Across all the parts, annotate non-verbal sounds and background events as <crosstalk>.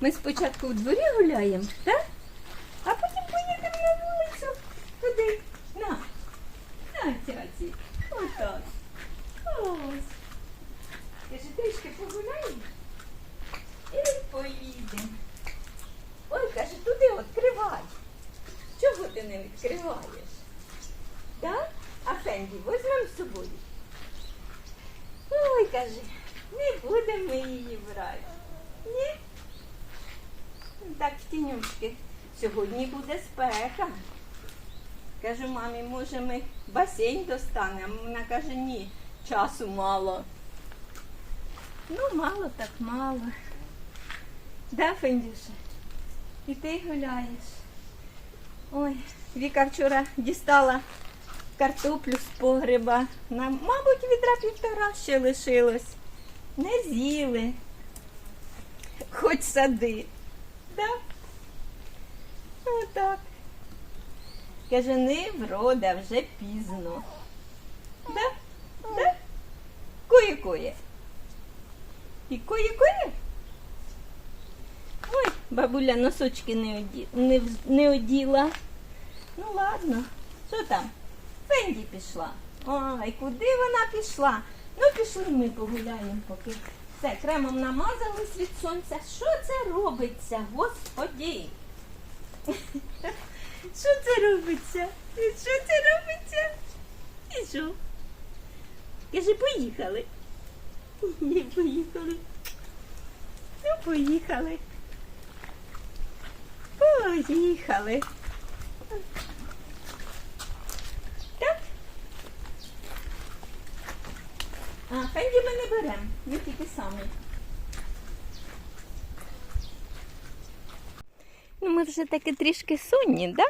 Ми спочатку в дворі гуляємо, так? А потім поїдемо на вулицю. Туди. На. На, тяці. Отак. Ось. Каже, трішки погуляємо і поїдемо. Ой, каже, туди відкривай. Чого ти не відкриваєш? Так? А Фенді візьмемо з собою. Ой, каже, не будемо ми її брати. Ні? Так, в тінючки. Сьогодні буде спека. Кажу, мамі, може ми басейн достанемо? Вона каже, ні, часу мало. Ну, мало так мало. Да, Фендюша? І ти гуляєш. Ой, Віка вчора дістала картоплю з погреба. Нам, мабуть, відра півтора ще лишилось. Не з'їли. Хоч сади. Да? Отак. Каже, не врода, вже пізно. Да? Да? Кує-кує. І кує-кує? Ой, бабуля носочки не, оді... не, не оділа. Ну ладно, що там? Фенді пішла. Ой, куди вона пішла? Ну, пішли ми погуляємо поки. Все, кремом намазались від сонця. Що це робиться, господі? <laughs> Що це робиться? Що це робиться? І що? Каже, поїхали. <laughs> Ні, поїхали. Ну, поїхали. Поїхали. Так? А, Фенді ми не беремо. Ми тільки самі. Ну, ми вже таки трішки сонні, да?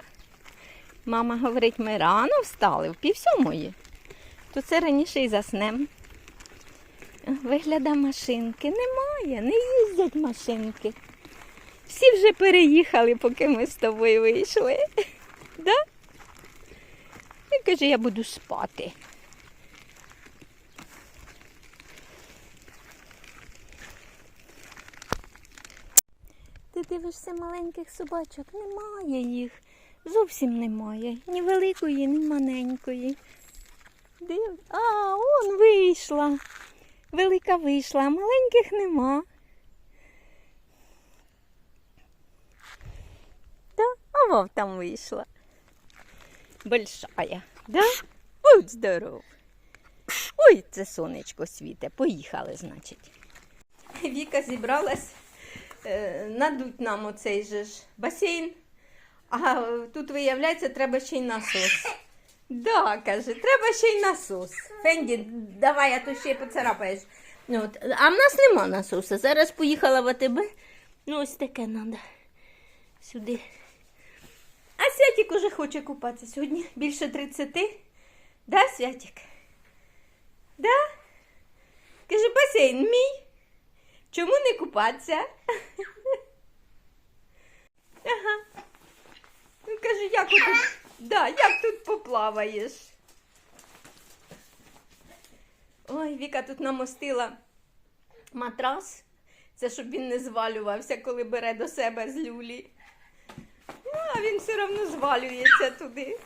Мама говорить, ми рано встали, в пів сьомої. То це раніше і заснем. Вигляда машинки немає, не їздять машинки. Всі вже переїхали, поки ми з тобою вийшли. <laughs> Да? І каже, я буду спати. Ти дивишся маленьких собачок, немає їх. Зовсім немає. Ні великої, ні маленької. Див... А, он вийшла. Велика вийшла, а маленьких нема. Да? А вов там вийшла. Большая, да? Будь здоров. Ой, це сонечко світе. Поїхали, значить. Віка зібралась надуть нам оцей же ж басейн. А е, тут, виявляється, треба ще й насос. <laughs> Да, каже, треба ще й насос. Фенді, давай, а то ще й поцарапаєш. Ну, от. А в нас нема насоса. Зараз поїхала в АТБ. Ну, ось таке треба. Сюди. А Святік уже хоче купатися. Сьогодні більше 30. Да, Святік? Да? Каже, басейн мій. Чому не купатися? Ага. Ну, каже, як тут, да, як тут поплаваєш? Ой, Віка тут намостила матрас. Це щоб він не звалювався, коли бере до себе з люлі. Ну, а він все одно звалюється туди.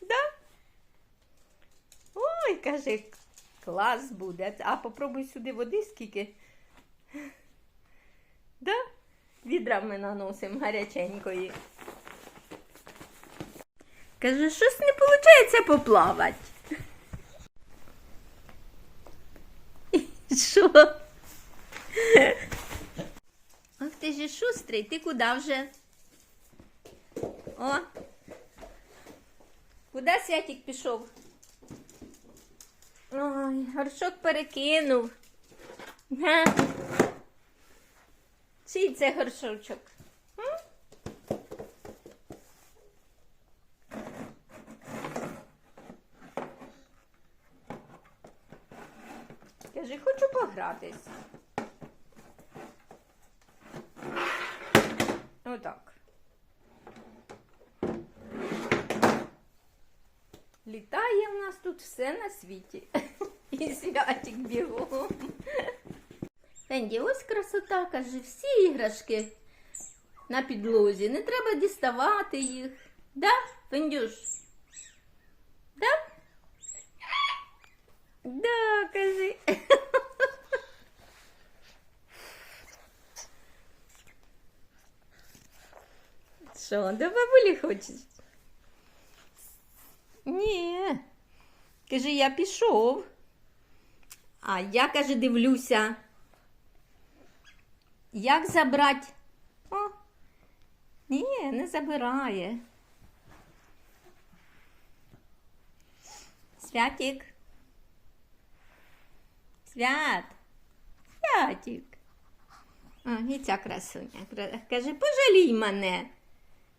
Да? Ой, каже, клас буде. А попробуй сюди води скільки. Да? Відра ми наносимо гаряченької. Каже, щось не виходить поплавати. Що? Ах ти ж шустрий, ти куди вже? О. Куди Святік пішов? Ой, горшок перекинув. Га. Чий це горшочок? Каже, хочу погратись. Отак. Літає в нас тут все на світі. <laughs> І святик бігом. Фенді, ось красота, каже, всі іграшки на підлозі. Не треба діставати їх. Да, Фендюш? Да? Да, кажи. Що, до бабулі хочеш? Ні. Каже, я пішов. А я, каже, дивлюся. Як забрати? О, ні, не забирає. Святик. Свят. Святик. А, і ця красуня. Каже, пожалій мене.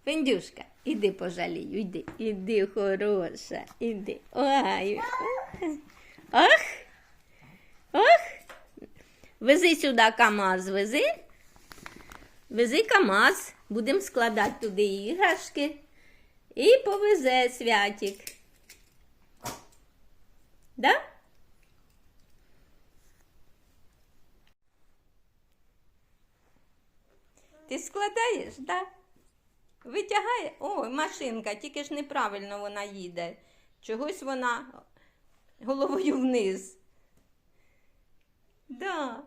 Фендюшка, іди пожалію, іди, іди, хороша, іди. Ой. Ах. Ах. Вези сюди КАМАЗ, вези. Вези КАМАЗ. Будемо складати туди іграшки. І повезе святик. Да? Ти складаєш, да? Витягає. Ой, машинка, тільки ж неправильно вона їде. Чогось вона головою вниз. Да.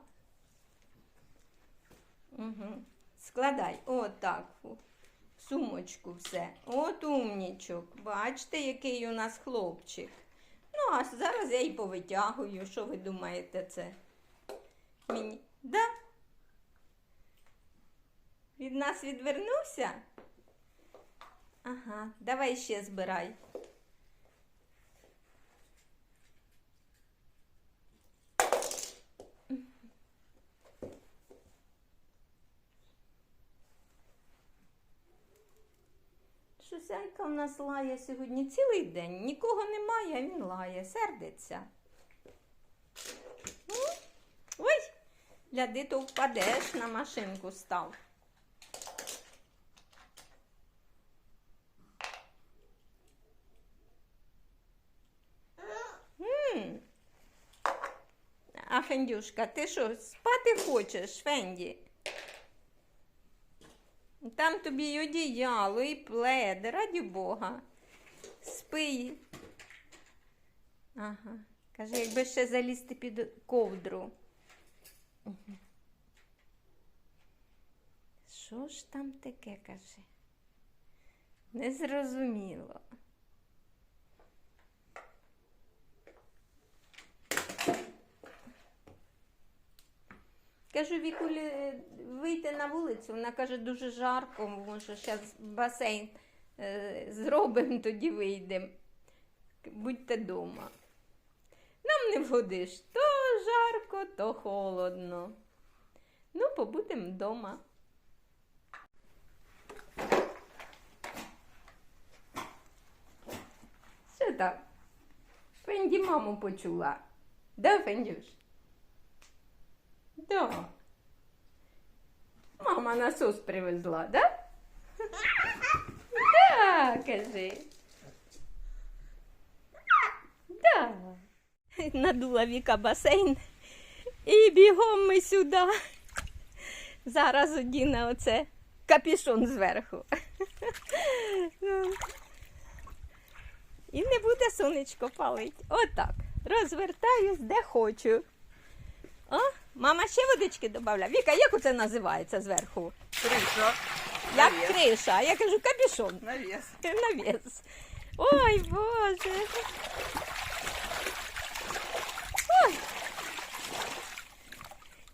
Угу. Складай. От так. Сумочку все. От умнічок. Бачите, який у нас хлопчик. Ну, а зараз я і повитягую. Що ви думаєте, це? Мені. Да? Від нас відвернувся? Ага, давай ще збирай. Шусяйка в нас лає сьогодні цілий день. Нікого немає, а він лає, сердиться. Ну, Ой, гляди, то впадеш на машинку став. М. А Фендюшка, ти що, спати хочеш, Фенді? Там тобі і одіяло, і плед, раді Бога. Спи. Ага. Каже, якби ще залізти під ковдру. Що ж там таке, каже? Незрозуміло. Кажу, Вікулі, вийти на вулицю. Вона каже, дуже жарко, може, зараз басейн е, зробимо, тоді вийдемо. Будьте вдома. Нам не вгодиш то жарко, то холодно. Ну, побудемо вдома. Що там? Фенді маму почула. Да, Фендюш? Да. Мама насос привезла, да? Да, кажи. Да. Надула Віка басейн. І бігом ми сюди. Зараз одіне оце капішон зверху. І не буде сонечко палить. Отак. Розвертаюсь, де хочу. О, мама ще водички додавала. Віка, як оце називається зверху? Криша. Як Навіс. криша, а я кажу капюшон. Навес. <laughs> Навіс. Ой, Боже. Ой.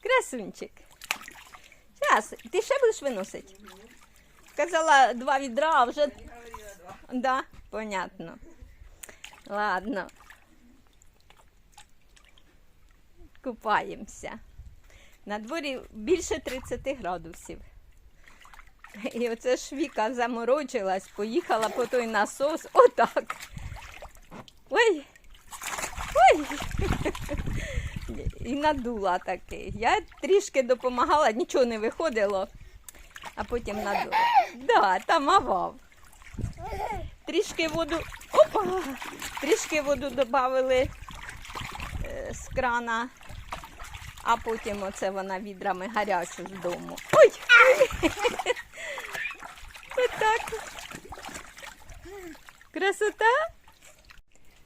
Красунчик. Зараз, ти ще будеш виносити? Казала два відра, а вже. Да, понятно. Ладно. Купаємося. На дворі більше 30 градусів. І оце ж Віка заморочилась, поїхала по той насос. Отак. Ой. Ой. І надула таки. Я трішки допомагала, нічого не виходило, а потім надула. Да, там авав. Трішки воду. Опа! Трішки воду додали з крана а потім оце вона відрами гарячу з дому. Ой! Отак. Красота?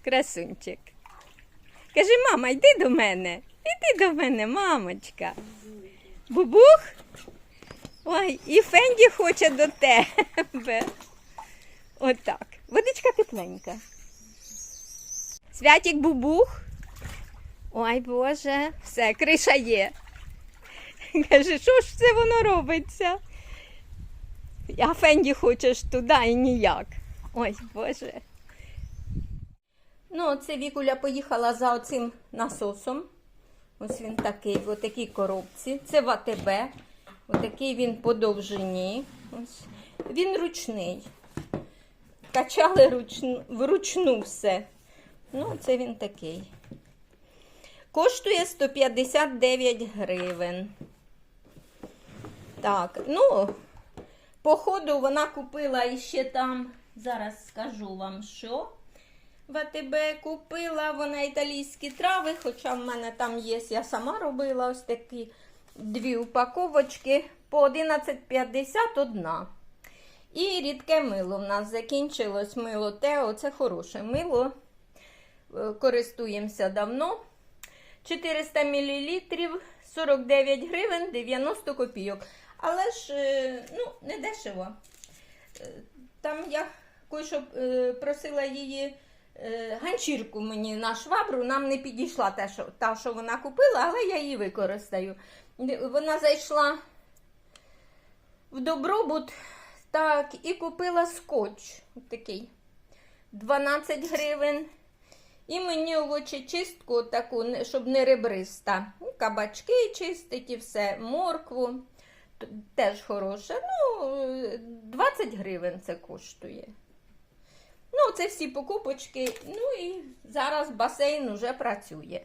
Красунчик. Кажи, мама, йди до мене. Іди до мене, мамочка. Бубух? Ой, і Фенді хоче до тебе. Отак. Водичка тепленька. Святік бубух. Ой, Боже, все, криша є. <laughs> Каже, що ж це воно робиться? А Фенді хочеш туди і ніяк. Ой, Боже. Ну, оце Вікуля поїхала за оцим насосом. Ось він такий, в отакій коробці. Це в АТБ. Отакий він по довжині. Ось. Він ручний. Качали вручну все. Ну, це він такий. Коштує 159 гривень. Так, ну, походу вона купила іще там, зараз скажу вам, що. В АТБ купила вона італійські трави, хоча в мене там є, я сама робила ось такі дві упаковочки по 11,51. І рідке мило в нас закінчилось мило Тео. Це хороше мило. Е, Користуємося давно. 400 мл 49 гривень 90 копійок. Але ж е, ну, не дешево. Е, Там я кое-що е, просила її ганчірку мені на швабру, нам не підійшла та, що, та, що вона купила, але я її використаю. Вона зайшла в добробут так, і купила скотч такий 12 гривень. І мені овочечистку таку, щоб не ребриста. Кабачки чистить і все, моркву. Теж хороше. Ну, е, 20 гривень це коштує. Ну, це всі покупочки. Ну і зараз басейн уже працює.